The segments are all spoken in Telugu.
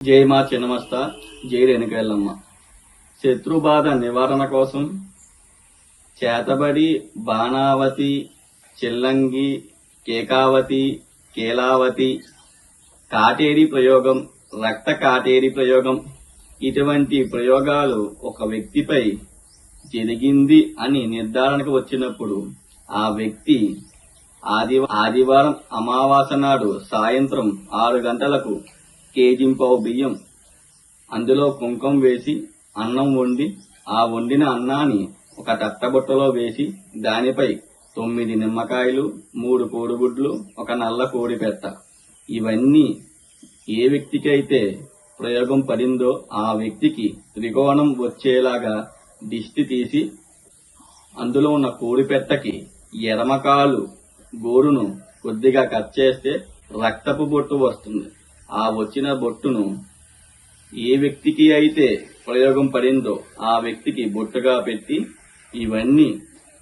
జై మా చిన్నమస్త జై రేణుకాయలమ్మ శత్రుబాధ నివారణ కోసం చేతబడి బాణావతి చిల్లంగి కేకావతి కేలావతి కాటేరి ప్రయోగం రక్త కాటేరి ప్రయోగం ఇటువంటి ప్రయోగాలు ఒక వ్యక్తిపై జరిగింది అని నిర్ధారణకు వచ్చినప్పుడు ఆ వ్యక్తి ఆదివారం అమావాస నాడు సాయంత్రం ఆరు గంటలకు కేజింపావు బియ్యం. అందులో కుంకుమ వేసి అన్నం వండి ఆ వండిన అన్నాన్ని ఒక తట్టబుట్టలో వేసి దానిపై తొమ్మిది నిమ్మకాయలు మూడు కోడిగుడ్లు ఒక నల్ల కోడి పెట్ట ఇవన్నీ ఏ వ్యక్తికైతే ప్రయోగం పడిందో ఆ వ్యక్తికి త్రికోణం వచ్చేలాగా దిష్టి తీసి అందులో ఉన్న కోడి పెట్టకి ఎడమకాలు గోరును కొద్దిగా కట్ చేస్తే రక్తపు బొట్టు వస్తుంది. ఆ వచ్చిన బొట్టును ఏ వ్యక్తికి అయితే ప్రయోగం పడిందో ఆ వ్యక్తికి బొట్టుగా పెట్టి ఇవన్నీ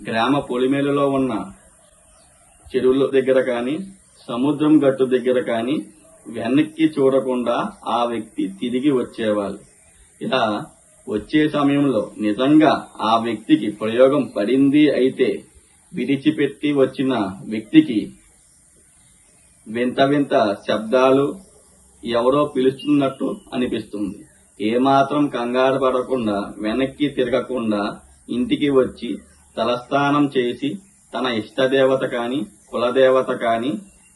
గ్రామ పొలిమేలలో ఉన్న చెరువుల దగ్గర కానీ సముద్రం గట్టు దగ్గర కానీ వెనక్కి చూడకుండా ఆ వ్యక్తి తిరిగి వచ్చేవాళ్ళు ఇలా వచ్చే సమయంలో నిజంగా ఆ వ్యక్తికి ప్రయోగం పడింది అయితే విడిచిపెట్టి వచ్చిన వ్యక్తికి వింత వింత శబ్దాలు ఎవరో పిలుస్తున్నట్టు అనిపిస్తుంది. ఏమాత్రం కంగారు పడకుండా వెనక్కి తిరగకుండా ఇంటికి వచ్చి తలస్నానం చేసి తన ఇష్టదేవత కాని కులదేవత కాని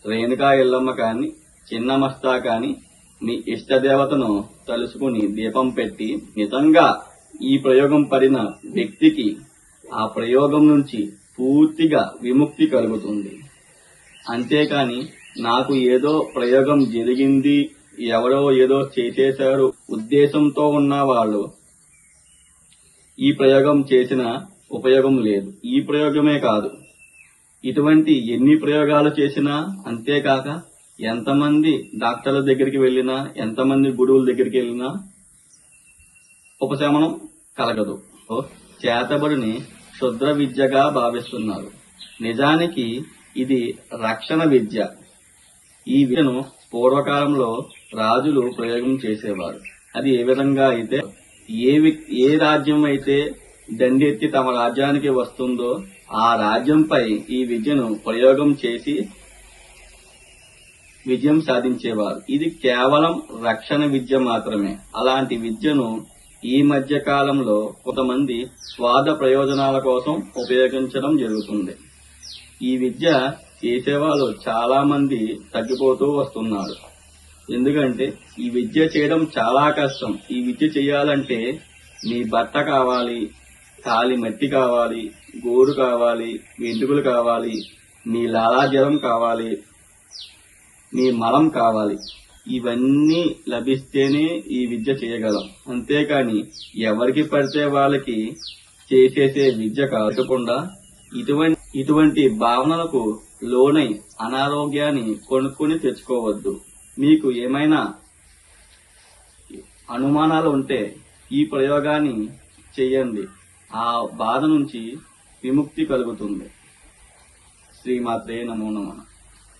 రేణుకా ఎల్లమ్మ కాని చిన్నమస్తా కాని మీ ఇష్టదేవతను తలుసుకుని దీపం పెట్టి నిజంగా ఈ ప్రయోగం పడిన వ్యక్తికి ఆ ప్రయోగం నుంచి పూర్తిగా విముక్తి కలుగుతుంది. అంతేకాని నాకు ఏదో ప్రయోగం జరిగింది ఎవరో ఏదో చేసేశారు ఉద్దేశంతో ఉన్న వాళ్ళు ఈ ప్రయోగం చేసిన ఉపయోగం లేదు. ఈ ప్రయోగమే కాదు. ఇటువంటి ఎన్ని ప్రయోగాలు చేసినా అంతేకాక ఎంతమంది డాక్టర్ల దగ్గరికి వెళ్ళినా ఎంతమంది గురువుల దగ్గరికి వెళ్ళినా ఉపశమనం కలగదు. చేతబడిని క్షుద్ర విద్యగా భావిస్తున్నారు. నిజానికి ఇది రక్షణ విద్య. ఈ విద్యను పూర్వకాలంలో రాజులు ప్రయోగం చేసేవారు. అది ఏ విధంగా అయితే ఏ ఏ రాజ్యం అయితే దండెత్తి తమ రాజ్యానికి వస్తుందో ఆ రాజ్యంపై ఈ విద్యను ప్రయోగం చేసి విజయం సాధించేవారు. ఇది కేవలం రక్షణ విద్య మాత్రమే. అలాంటి విద్యను ఈ మధ్య కాలంలో కొంతమంది స్వాద ప్రయోజనాల కోసం ఉపయోగించడం జరుగుతుంది. ఈ విద్య చేసేవాళ్ళు చాలా మంది తగ్గిపోతూ వస్తున్నారు. ఎందుకంటే ఈ విద్య చేయడం చాలా కష్టం. ఈ విద్య చేయాలంటే మీ బట్ట కావాలి కాలి మట్టి కావాలి గోరు కావాలి వెంట్రుకలు కావాలి మీ లాలాజలం కావాలి మీ మలం కావాలి. ఇవన్నీ లభిస్తేనే ఈ విద్య చేయగలం. అంతేకాని ఎవరికి పడితే వాళ్ళకి చేసేసే విద్య కాకుండా ఇటువంటి ఇటువంటి భావనలకు లోనై అనారోగ్యాన్ని కొనుక్కొని తెచ్చుకోవద్దు. మీకు ఏమైనా అనుమానాలు ఉంటే ఈ ప్రయోగాన్ని చేయండి ఆ బాధ నుంచి విముక్తి కలుగుతుంది. శ్రీమాత్రే నమో నమః.